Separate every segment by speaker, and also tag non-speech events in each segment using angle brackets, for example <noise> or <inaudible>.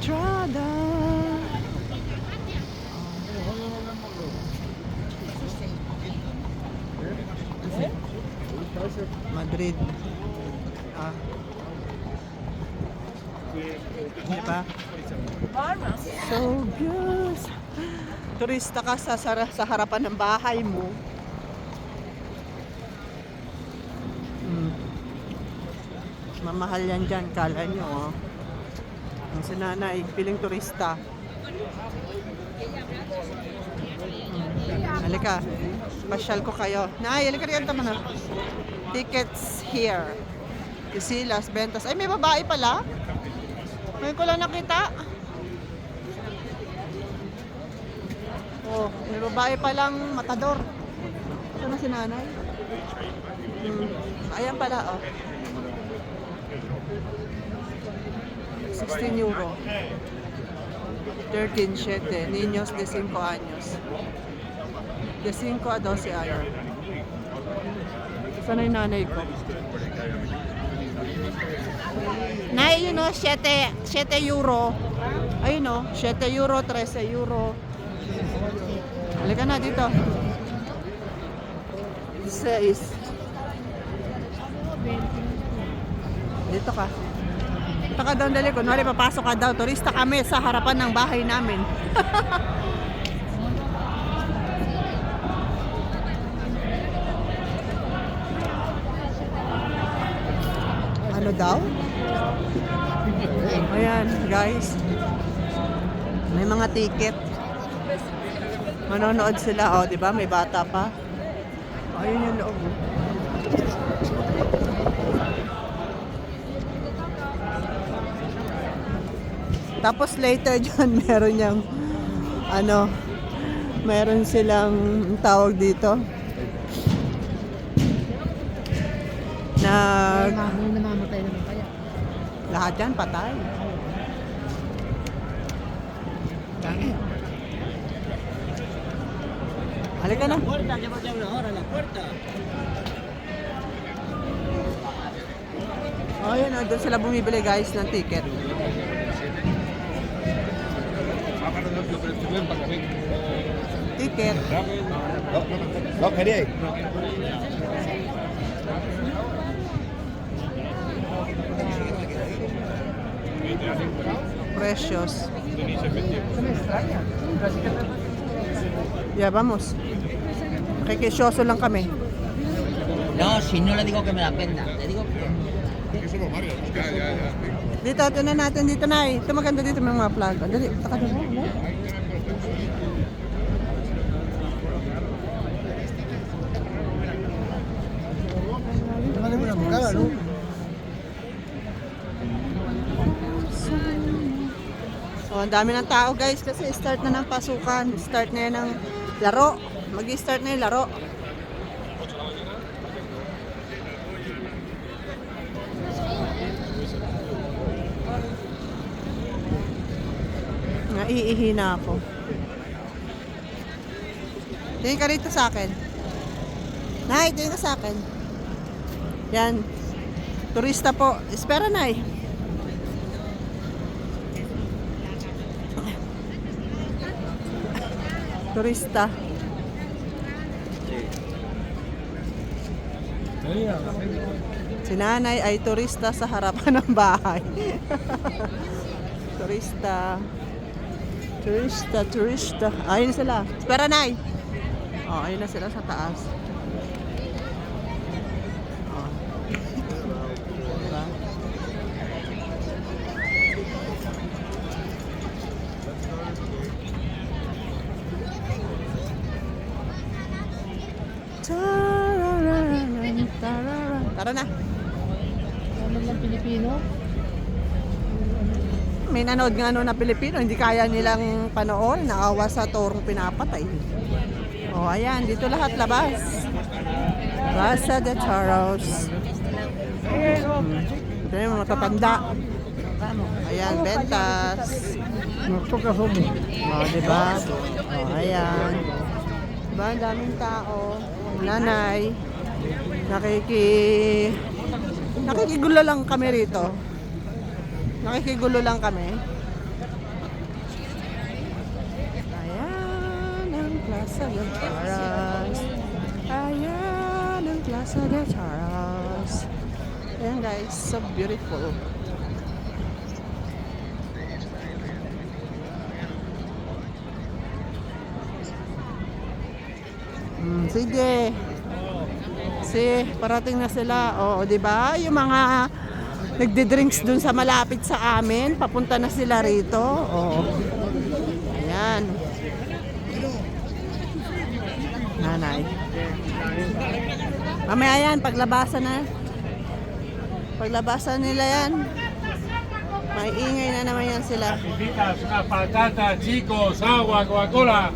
Speaker 1: entrada. Madrid. Ah. Diba? So good. Turista ka sa, sa harapan ng bahay mo. Hmm. Mamahal yan dyan, kala nyo. Oh. Ang sinanay, piling turista. Hmm. Halika, pasyal ko kayo. Nay, halika rin naman na. Tickets here. You see, Las Ventas. Ay, may babae pala. Ngayon ko lang nakita. Oh, may babae palang matador. Saan na si nanay? Hmm. Ayan pala, oh. 16 euro. 13, 7. Niños de 5 años. De 5 a 12 años. Saan na yung nanay ko? Nay, yun o, 7, 7 euro. Ayun o, 7 euro, 13 euro. Halika na dito. 6. Dito ka. Dito ka daw dali. Kunwari papasok ka daw. Turista kami sa harapan ng bahay namin. <laughs> ano daw? Ayan, guys. May mga ticket. Manonood sila, oh, 'di ba? May bata pa. Ayun yung loob. Tapos later <laughs> dyan, meron niyang ano, meron silang tawag dito.
Speaker 2: May namamatay naman kaya.
Speaker 1: lahat yan patay. Halika na. Oh, yun, doon sila bumibili guys ng ticket. Ticket.
Speaker 3: No, quería ir.
Speaker 1: Precios. Ya, vamos. Kikisyoso lang kami.
Speaker 4: No, si no le digo que me la venda, le digo que...
Speaker 1: Dito, ito na natin dito na eh. Ito maganda dito may mga flag. Dali, taka doon. Oh, ang dami ng tao guys kasi start na ng pasukan. Start na yan ng laro. Mag-start na yung laro. Naiihi na ako. Tingin ka rito sa akin. Nay, tingin ka sa akin. Yan. Turista po. Espera, Nay. <laughs> Turista. Si nanay ay turista sa harapan <laughs> ng bahay. <laughs> turista. Turista, turista. Ayun sila. Espera, Nay. Oh, ayun na sila sa taas. Oh. Diba? Tara na.
Speaker 2: Naman lang Pilipino.
Speaker 1: May nanood nga ano na Pilipino, hindi kaya nilang panoorin, naawa sa torong pinapatay. O, oh, ayan, dito lahat labas. Plaza de Toros. Hmm. Ito yung mga tatanda. Ayan, bentas. O, oh, diba? O, oh, ayan. Diba, ang daming tao. Nanay. Nakiki... Nakikigulo lang kami rito. Nakikigulo lang kami. Plaza de Charas. Ayan Plaza de Charas. Ayan guys, so beautiful. Mm, sige. Si, parating na sila. Oo, 'di ba? Yung mga nagde-drinks dun sa malapit sa amin, papunta na sila rito. Oo. Ayan. Nanay. Mamaya yan, paglabasan na. Paglabasan nila yan. May ingay na naman yan sila.
Speaker 5: Papitas, una patata, chicos, agua, Coca-Cola.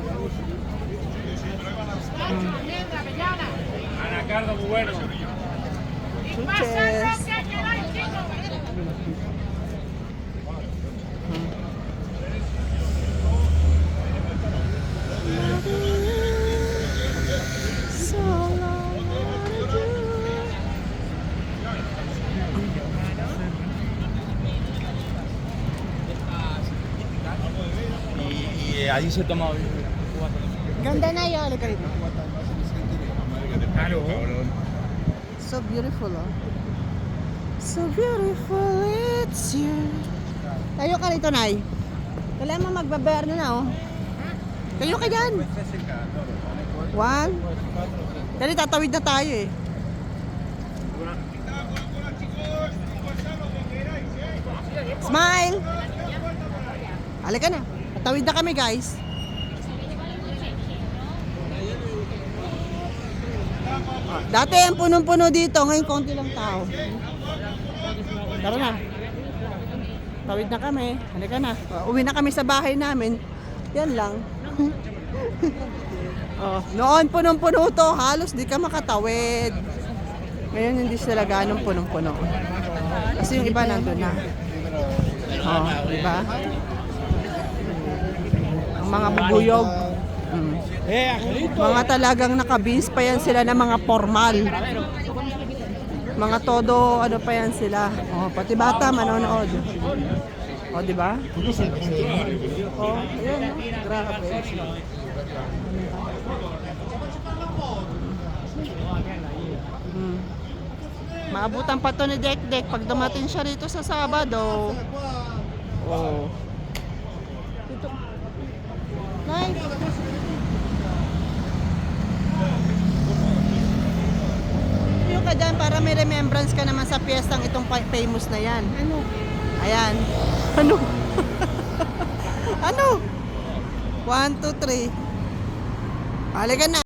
Speaker 5: Anacardo muy bueno.
Speaker 1: Chuches. So long, what to do?
Speaker 3: Ahí se toma.
Speaker 1: Ganda na yun. Halika rito.
Speaker 5: Claro.
Speaker 1: So beautiful, oh. So beautiful, it's you. Tayo ka rito, Nay. Kailangan mo magbabayar na na, oh. Tayo ka dyan. One. Dali, tatawid na tayo, eh. Smile! Halika na. Tatawid na kami, guys. Dati ang punong-puno dito, ngayon konti lang tao. Tara na. Tawid na kami. Halika na. Uh, uwi na kami sa bahay namin. Yan lang. <laughs> oh, noon punong-puno to, halos di ka makatawid. Ngayon hindi sila ganong punong-puno. Kasi yung iba nandun na. Oh, di ba? Mga bubuyog. Mm. Mga talagang nakabis pa yan sila ng mga formal. Mga todo, ano pa yan sila. Oh, pati bata manonood. O, oh, di ba? Oh, ayun. no? Grabe. Hmm. Maabutan pa to ni Dek Dek pag dumating siya rito sa Sabado. Oh. Yung ka dyan para may remembrance ka naman sa piyestang itong famous na yan. Ano? Ayan. Ano? <laughs> ano? One, two, three. Halika na.